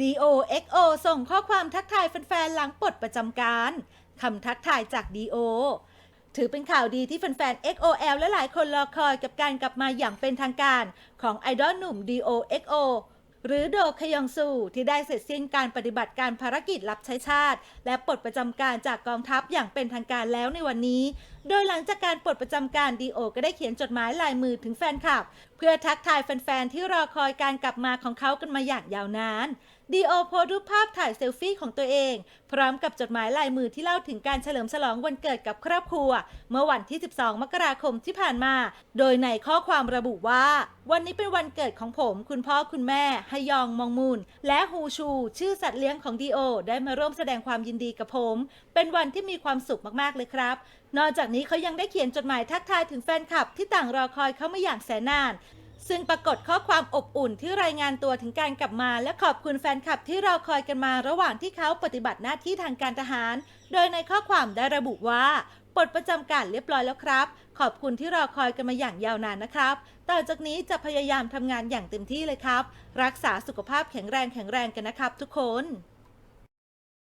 DO XO ส่งข้อความทักทายแฟนๆ หลังปลดประจำการ คำทักทายจาก DO ถือเป็นข่าวดีที่แฟนๆ XOL และหลายคนรอคอยกับการกลับมาอย่างเป็นทางการของไอดอลหนุ่ม DO XO หรือโดคยองซูที่ได้เสร็จสิ้นการปฏิบัติการภารกิจรับใช้ชาติ และปลดประจำการจากกองทัพอย่างเป็นทางการแล้วในวันนี้ โดยหลังจากการปลดประจำการดีโอก็ได้เขียนจดหมายลายมือถึงแฟนคลับ เพื่อทักทายแฟนๆ ที่รอคอยการกลับมาของเขากันมาอย่างยาวนานดีโอโพสรูปภาพถ่ายเซลฟี่ของตัวเอง พร้อมกับจดหมายลายมือที่เล่าถึงการเฉลิมฉลองวันเกิดกับครอบครัว เมื่อวันที่ 12 มกราคมที่ผ่านมา โดยในข้อความระบุว่า วันนี้เป็นวันเกิดของผม คุณพ่อคุณแม่ฮยองมองมูนและฮูชู ชื่อสัตว์เลี้ยงของดีโอได้มาร่วมแสดงความยินดีกับผม เป็นวันที่มีความสุขมากๆเลยครับ นอกจากนี้เขายังได้เขียนจดหมายทักทายถึงแฟนคลับที่ต่างรอคอยเขามาอย่างแสนนาน ซึ่งปรากฏข้อความอบอุ่นที่รายงานตัวถึงการกลับมา และขอบคุณแฟนคลับที่รอคอยกันมาระหว่างที่เขาปฏิบัติหน้าที่ทางการทหาร โดยในข้อความได้ระบุว่าปลดประจำการเรียบร้อยแล้วครับ ขอบคุณที่รอคอยกันมาอย่างยาวนานนะครับ ต่อจากนี้จะพยายามทำงานอย่างเต็มที่เลยครับ รักษาสุขภาพแข็งแรงแข็งแรงกันนะครับทุกคน